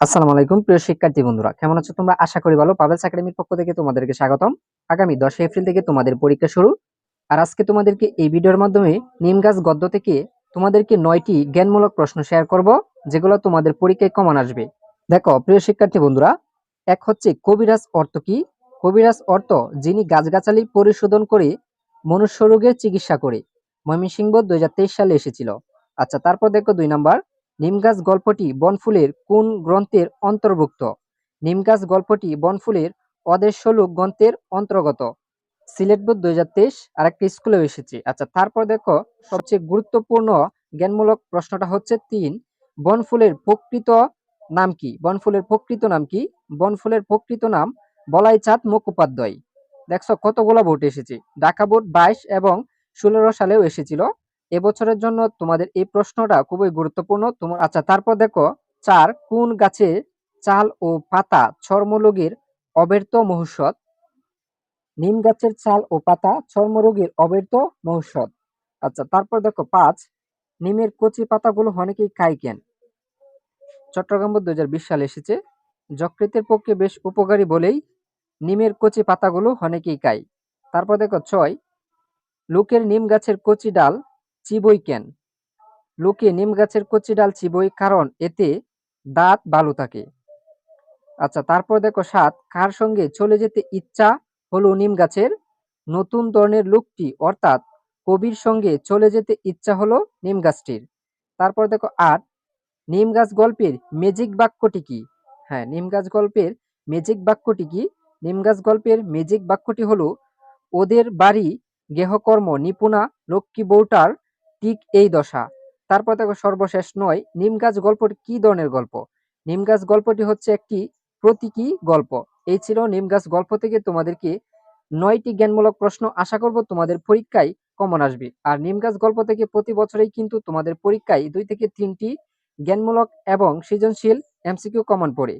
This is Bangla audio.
আসসালামু আলাইকুম, প্রিয় শিক্ষার্থী বন্ধুরা। কেমন আছো তোমরা? আশা করি ভালো। পাবেলস একাডেমির পক্ষ থেকে তোমাদেরকে স্বাগতম। আগামী দশই এপ্রিল থেকে তোমাদের পরীক্ষা শুরু। আর আজকে তোমাদেরকে এই ভিডিওর মাধ্যমে নিম গাছ গদ্য থেকে তোমাদেরকে নয়টি জ্ঞানমূলক প্রশ্ন শেয়ার করব, যেগুলো তোমাদের পরীক্ষায় কমন আসবে। দেখো, প্রিয় শিক্ষার্থী বন্ধুরা, এক হচ্ছে কবিরাজ অর্থ কি? কবিরাজ অর্থ যিনি গাছগাছালি পরিশোধন করে মনুষ্য রোগের চিকিৎসা করে। ময়মনসিংহ দুই সালে এসেছিল। আচ্ছা তারপর দেখো দুই নাম্বার। নিমগাছ গল্পটি বনফুলের কোন গ্রন্থের অন্তর্ভুক্ত? নিমগাছ গল্পটি বনফুলের অদেশলোক গ্রন্থের অন্তর্গত। সিলেট বোর্ড দুই হাজার তেইশ আর একটা স্কুলেও এসেছে। আচ্ছা তারপর দেখো, সবচেয়ে গুরুত্বপূর্ণ জ্ঞানমূলক প্রশ্নটা হচ্ছে তিন। বনফুলের প্রকৃত নাম কি? বনফুলের প্রকৃত নাম কি? বনফুলের প্রকৃত নাম বলাই চাঁদ মুখোপাধ্যায়। দেখছ, কতগুলো ভোট এসেছে? ঢাকা বোর্ড বাইশ এবং ষোলো সালেও এসেছিল। এবছরের জন্য তোমাদের এই প্রশ্নটা খুবই গুরুত্বপূর্ণ। তোমার আচ্ছা তারপর দেখো, চার, কোন গাছে চাল ও পাতা চর্মরোগের অব্যর্থ মহৌষধ? নিম গাছের চাল ও পাতা চর্মরোগের অব্যর্থ মহৌষধ। আচ্ছা তারপর দেখো, পাঁচ, নিমের কচি পাতাগুলো অনেকেই খায় কেন? চট্টগ্রাম দুই হাজার বিশ সালে এসেছে। যকৃতের পক্ষে বেশ উপকারী বলেই নিমের কচি পাতাগুলো অনেকেই খায়। তারপর দেখো, ছয়, লোকের নিম গাছের কচি ডাল চিবই কেন? লোকে নিম গাছের কচি ডাল চিবই কারণ এতে দাঁত ভালো থাকে। আচ্ছা তারপর দেখো সাত, কার সঙ্গে চলে যেতে ইচ্ছা হলো নিম গাছের? নতুন ধরনের লোকটি, অর্থাৎ কবির সঙ্গে চলে যেতে ইচ্ছা হলো নিম গাছটির। তারপর দেখো আট, নিম গাছ গল্পের ম্যাজিক বাক্যটি কি? হ্যাঁ নিম গাছ গল্পের ম্যাজিক বাক্যটি কি? নিম গাছ গল্পের ম্যাজিক বাক্যটি হলো, ওদের বাড়ি গেহকর্ম নিপুণা লক্ষ্মী বউটার ঠিক এই দশা। তারপর দেখো সর্বশেষ নয়, নিম গাছ গল্পটি কি ধরনের গল্প? নিম গাছ গল্পটি হচ্ছে একটি প্রতীকী গল্প। এই ছিল নিম গাছ গল্প থেকে তোমাদেরকে নয়টি জ্ঞানমূলক প্রশ্ন আশা করব তোমাদের পরীক্ষায় কমন আসবে। আর নিম গাছ গল্প থেকে প্রতি বছরেই কিন্তু তোমাদের পরীক্ষায় দুই থেকে তিনটি জ্ঞানমূলক এবং সৃজনশীল এমসিকিউ কমন পড়ে।